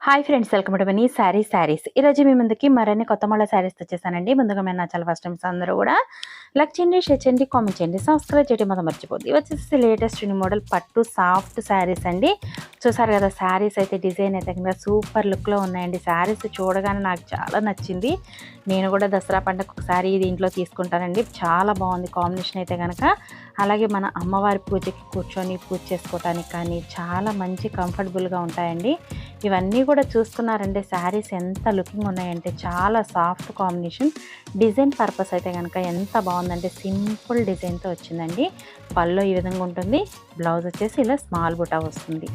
Hi friends welcome to Mani sari saris ఈరోజు మీ ముందుకి మరిన్ని కొత్త మళ్ళీ శారీస్ వచ్చేసానండి ముందుగా మేము నచ్చాలి ఫస్ట్ టైమ్స్ అందరూ కూడా లైక్ చేయండి షేర్ చేయండి కామెంట్ చేయండి సబ్స్క్రైబ్ చేయడం మాత్రం మర్చిపోద్ది వచ్చేసి లేటెస్ట్ మోడల్ పట్టు సాఫ్ట్ శారీస్ అండి. చూసారు కదా శారీస్ అయితే డిజైన్ అయితే కనుక సూపర్ లుక్లో ఉన్నాయండి. శారీస్ చూడగానే నాకు చాలా నచ్చింది. నేను కూడా దసరా పండుగ ఒకసారి దీంట్లో తీసుకుంటానండి. చాలా బాగుంది కాంబినేషన్ అయితే కనుక. అలాగే మన అమ్మవారి పూజకి కూర్చొని పూజ చేసుకోవటానికి కానీ చాలా మంచి కంఫర్టబుల్గా ఉంటాయండి. ఇవన్నీ కూడా చూసుకున్నారంటే శారీస్ ఎంత లుకింగ్ ఉన్నాయంటే చాలా సాఫ్ట్ కాంబినేషన్. డిజైన్ పర్పస్ అయితే కనుక ఎంత బాగుందంటే సింపుల్ డిజైన్తో వచ్చిందండి. పళ్ళు ఈ విధంగా ఉంటుంది. బ్లౌజ్ వచ్చేసి ఇలా స్మాల్ బుటా వస్తుంది.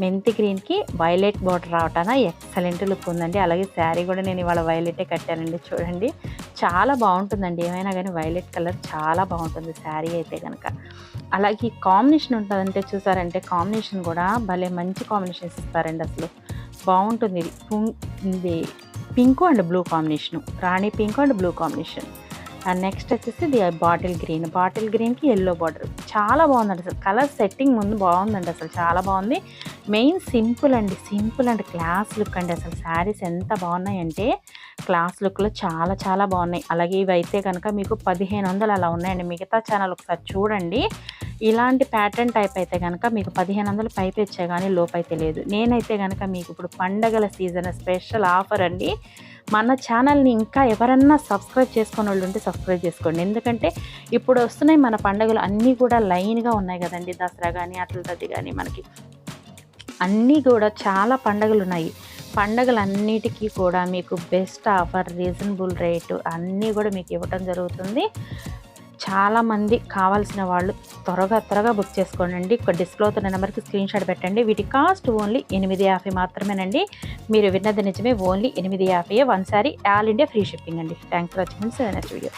మెంతి గ్రీన్కి వైలెట్ బార్డర్ రావటాన ఎక్సలెంట్ లుక్ ఉందండి. అలాగే శారీ కూడా నేను ఇవాళ వైలెటే కట్టానండి చూడండి. చాలా బాగుంటుందండి. ఏమైనా కానీ వైలెట్ కలర్ చాలా బాగుంటుంది శారీ అయితే కనుక అలాగే ఈ కాంబినేషన్ ఉంటుందంటే చూసారంటే కాంబినేషన్ కూడా భలే మంచి కాంబినేషన్స్ ఇస్తారండి అసలు. బాగుంటుంది. ఇది ఇది pink and blue combination. Rani pink and blue combination. Next వచ్చేసి ఇది బాటిల్ గ్రీన్ బాటిల్ గ్రీన్కి ఎల్లో బార్డర్ చాలా బాగుందండి అసలు. కలర్ సెట్టింగ్ ముందు బాగుందండి అసలు. చాలా బాగుంది. మెయిన్ సింపుల్ అండి. సింపుల్ అండ్ క్లాస్ లుక్ అండి అసలు. శారీస్ ఎంత బాగున్నాయంటే క్లాస్ లుక్లో చాలా చాలా బాగున్నాయి. అలాగే ఇవి అయితే కనుక మీకు పదిహేను వందలు అలా ఉన్నాయండి. మిగతా ఛానల్ ఒకసారి చూడండి. ఇలాంటి ప్యాటర్న్ టైప్ అయితే కనుక మీకు పదిహేను వందలు పైపు ఇచ్చే కానీ లోపైతే లేదు. నేనైతే కనుక మీకు ఇప్పుడు పండగల సీజన్ స్పెషల్ ఆఫర్ అండి. మన ఛానల్ని ఇంకా ఎవరన్నా సబ్స్క్రైబ్ చేసుకుని వాళ్ళు ఉంటే సబ్స్క్రైబ్ చేసుకోండి. ఎందుకంటే ఇప్పుడు వస్తున్నాయి మన పండుగలు అన్నీ కూడా లైన్గా ఉన్నాయి కదండి. దసరా కానీ అట్లది కానీ మనకి. అన్నీ కూడా చాలా పండుగలు ఉన్నాయి. పండగలన్నిటికీ కూడా మీకు బెస్ట్ ఆఫర్ రీజనబుల్ రేటు అన్నీ కూడా మీకు ఇవ్వటం జరుగుతుంది. చాలామంది కావాల్సిన వాళ్ళు త్వరగా త్వరగా బుక్ చేసుకోండి ఒక డిస్ప్లే అవుతున్న నెంబర్కి స్క్రీన్ షాట్ పెట్టండి. వీటి కాస్ట్ ఓన్లీ ఎనిమిది యాభై మాత్రమేనండి. మీరు విన్నది నిజమే ఓన్లీ ఎనిమిది యాభై one sari all India free shipping అండి. Thanks for watching. Next video